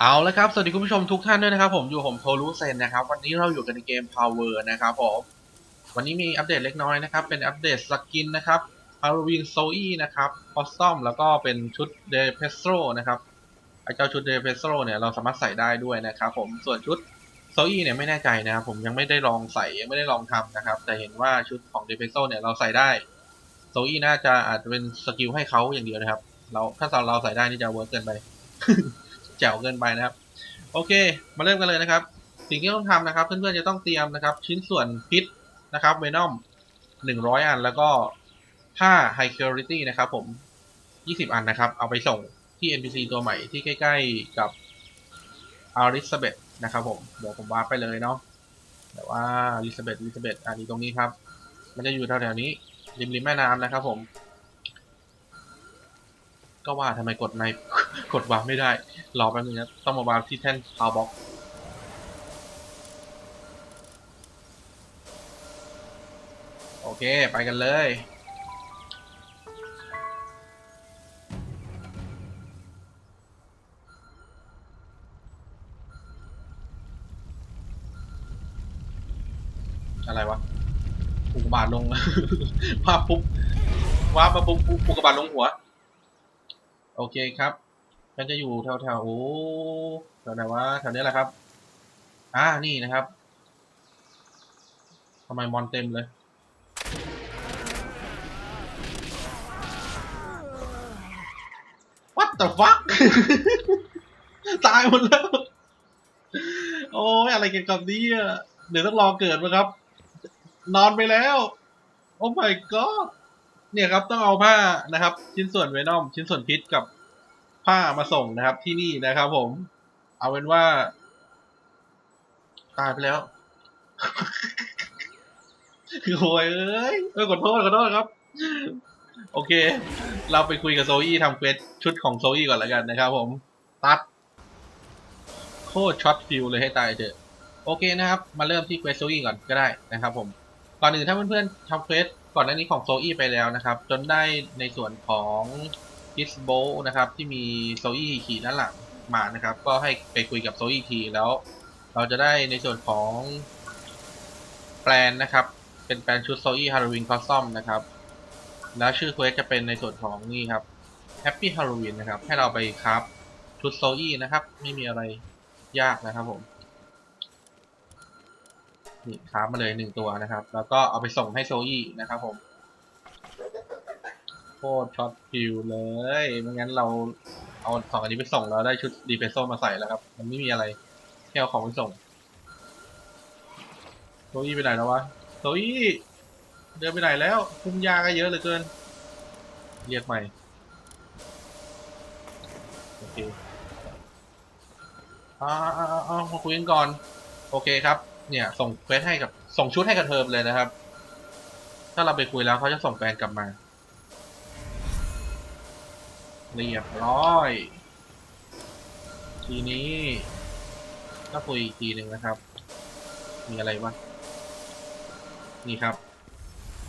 เอาละครับ สวัสดีคุณผู้ชมทุกท่านด้วยนะครับ ผมอยู่ผมโทรุเซนนะครับ วันนี้เราอยู่กันในเกม Power นะครับผมวันนี้มีอัปเดตเล็กน้อยนะครับ เป็นอัปเดตสกินนะครับ Halloween s o e นะครับคอสตอมแล้วก็เป็นชุด De p e s t r o นะครับไอเจ้าชุด De p e s t r o เนี่ยเราสามารถใส่ได้ด้วยนะครับผมส่วนชุด s o e เนี่ยไม่แน่ใจนะครับผมยังไม่ได้ลองใส่ยังไม่ได้ลองทำนะครับ แต่เห็นว่าชุดของ De p e s t r o เนี่ยเราใส่ได้ s o e น่าจะอาจจะเป็นสกิลให้เขาอย่างเดียวนะครับ เราถ้าเราใส่ได้นี่จะเวิร์กเกินไป แจ๋วเกินไปนะครับ โอเค มาเริ่มกันเลยนะครับ สิ่งที่ต้องทำนะครับ เพื่อนๆจะต้องเตรียมนะครับ ชิ้นส่วนพิษนะครับเวนอมหนึ่งร้อยอัน แล้วก็ผ้า High Security นะครับผมยี่สิบอันนะครับ เอาไปส่งที่ NPC ตัวใหม่ที่ใกล้ ๆ กับอาริสเบตนะครับผม เดี๋ยวผมวาร์ปไปเลยเนาะแต่ว่าอาริสเบตอาริสเบตอันนี้ตรงนี้ครับ มันจะอยู่แถวๆนี้ริมริมแม่น้ำนะครับผม ก็ว่าทำไมกดใน กดวาร์ปไม่ได้ รอแป๊บนึงนะต้องมาวาร์ปที่แท่นพาวบ็อกโอเค ไปกันเลย อะไรวะอุกบาตลง ภาพปุ๊บวาร์ปมาปุ๊บอุกบาตลงหัว โอเคครับ มันจะอยู่แถวแถวโอ้แถวไหนวะแถวนี้แหละครับ อ่านี่นะครับทำไมมอนเต็มเลย What the fuck ตายหมดแล้ว โอ้ยอะไรกันกับนี้อะเดี๋ยวต้องรอเกิดมาครับ นอนไปแล้ว โอ้ my god เนี่ยครับต้องเอาผ้านะครับ ชิ้นส่วนเวนอมชิ้นส่วนพิษกับ ผ้ามาส่งนะครับ ที่นี่นะครับผม เอาเป็นว่า ตายไปแล้วคือโวยเอ้ยเออขอโทษขอโทษครับ โอเค เราไปคุยกับโซอี้ทำเควสชุดของโซอี้ก่อนแล้วกันนะครับผม ตัด โคตรช็อตฟิลเลยให้ตายเถอะ โอเคนะครับ มาเริ่มที่เควสโซอี้ก่อนก็ได้นะครับผม ก่อนอื่นถ้าเพื่อนๆทำเควสก่อนหน้านี้ของโซอี้ไปแล้วนะครับ จนได้ในส่วนของ กิสโบนะครับ ที่มีโซอี้ขี่ด้านหลังมานะครับ ก็ให้ไปคุยกับโซอี้ทีแล้ว เราจะได้ในส่วนของแปลนนะครับ เป็นแปลนชุดโซอี้ฮาโลวีนคอสตอมนะครับ แล้วชื่อเควสจะเป็นในส่วนของนี่ครับแฮปปี้ฮาโลวีนนะครับ ให้เราไปครับชุดโซอี้นะครับ ไม่มีอะไรยากนะครับผมนี่คราฟมาเลยหนึ่งตัวนะครับ แล้วก็เอาไปส่งให้โซอี้นะครับผม โคตรช็อตฟิวเลยไม่งั้นเราเอาสองอันนี้ไปส่งแล้วได้ชุดดีเพโซมาใส่แล้วครับ มันไม่มีอะไรแค่เอาของไปส่งโซอี้ไปไหนแล้ววะโซอี้เดินไปไหนแล้วคุมยาก็เยอะเหลือเกิน เรียกใหม่โอเคอ่าอ่าอ่ามาคุยกันก่อน โอเคครับ เนี่ย ส่งเควสให้กับส่งชุดให้กับเทอมเลยนะครับ ถ้าเราไปคุยแล้วเขาจะส่งแฟนกลับมา เรียบร้อย ทีนี้ก็คุยอีกทีหนึ่งนะครับ มีอะไรบ้างนี่ครับ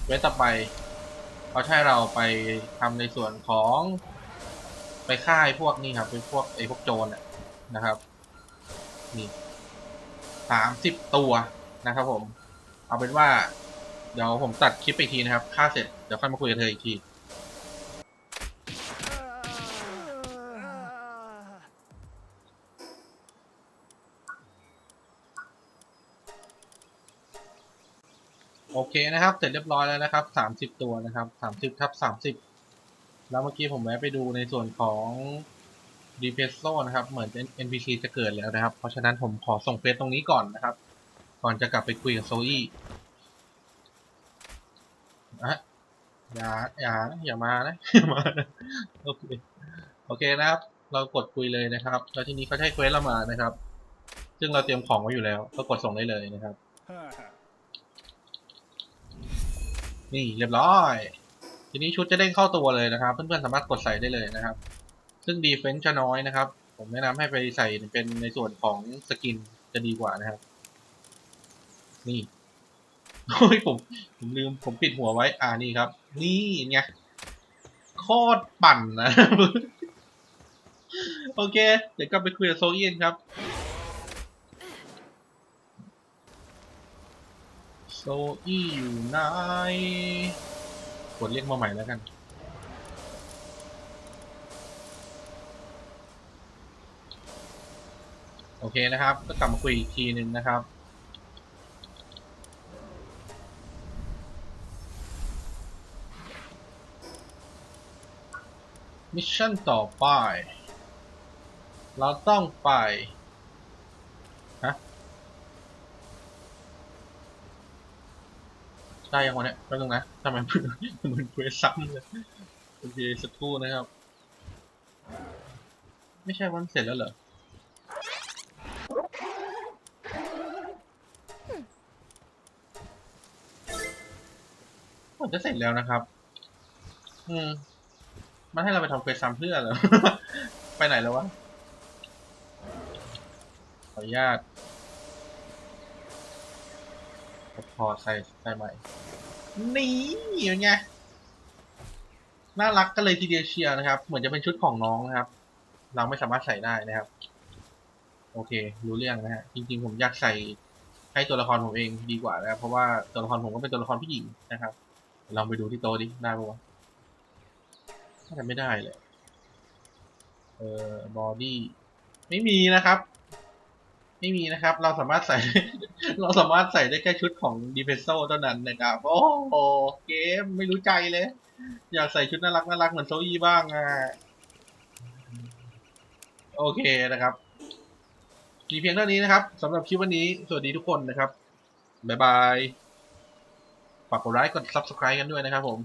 เวสต่อไปเขาใช้เราไปทำในส่วนของไปค่ายพวกนี่ครับเป็นพวกไอ้พวกโจรนะนะครับ นี่สามสิบตัวนะครับ ผม เอาเป็นว่า เดี๋ยวผมตัดคลิปไปทีนะครับ ค่าเสร็จเดี๋ยวค่อยมาคุยกับเธออีกที โอเคนะครับ เสร็จเรียบร้อยแล้วนะครับสามสิบตัวนะครับสามสิบทับสามสิบแล้วเมื่อกี้ผมแวะไปดูในส่วนของดีเพสโซนะครับ เหมือน NPC จะเกิดแล้วนะครับ เพราะฉะนั้นผมขอส่งเฟซตรงนี้ก่อนนะครับ ก่อนจะกลับไปคุยกับโซอี้อะอย่าอย่าอย่ามานะอย่ามาโอเคโอเคนะครับ เรากดคุยเลยนะครับแล้วทีนี้เขาให้เควสเรามานะครับ ซึ่งเราเตรียมของไว้อยู่แล้ว ก็กดส่งได้เลยนะครับ นี่เรียบร้อย ทีนี้ชุดจะเด้งเข้าตัวเลยนะครับ เพื่อนๆสามารถกดใส่ได้เลยนะครับ ซึ่งดีเฟนซ์จะน้อยนะครับ ผมแนะนำให้ไปใส่เป็นในส่วนของสกินจะดีกว่านะครับ นี่โอ้ยผมผมลืมผมปิดหัวไว้ อ่านี่ครับ นี่ไงโคตรปั่นนะ โอเค เดี๋ยวกลับไปคุยกับโซเอียนครับ โซอี้อยู่ไหนกดเรียกมาใหม่แล้วกันโอเคนะครับ ก็กลับมาคุยอีกทีหนึ่งนะครับ มิชชั่นต่อไป เราต้องไป ฮะ ได้ยังวะเนี่ยแป๊บนึงนะทำไมเพื่อนเหมือนเพื่อซ้ำเลยโอเคสักครู่นะครับ ไม่ใช่วันเสร็จแล้วเหรอผมจะเสร็จแล้วนะครับ อืม มันให้เราไปทำเควสซ้ำเพื่อเหรอ ไปไหนแล้ววะ ขออนุญาต พอใส่ใส่ใหม่ นี่เป็นไง น่ารักกันเลยทีเดียวเชียร์นะครับ เหมือนจะเป็นชุดของน้องนะครับ เราไม่สามารถใส่ได้นะครับ โอเค รู้เรื่องนะฮะ จริงๆผมอยากใส่ให้ตัวละครผมเองดีกว่านะครับ เพราะว่าตัวละครผมก็เป็นตัวละครผู้หญิงนะครับ ลองไปดูที่โต๊ะดิ ได้ปะวะน่าจะไม่ได้เลย เอ่อ บอดี้ ไม่มีนะครับ ไม่มีนะครับ เราสามารถใส่ เราสามารถใส่ได้แค่ชุดของดีเพโซเท่านั้นนะครับ โอ้โห เกมไม่รู้ใจเลย อยากใส่ชุดน่ารักน่ารักเหมือนโซอี้บ้างอะ โอเคนะครับ มีเพียงเท่านี้นะครับสำหรับคลิปวันนี้ สวัสดีทุกคนนะครับ บ๊ายบาย ฝากกดไลค์ กด subscribe กันด้วยนะครับผม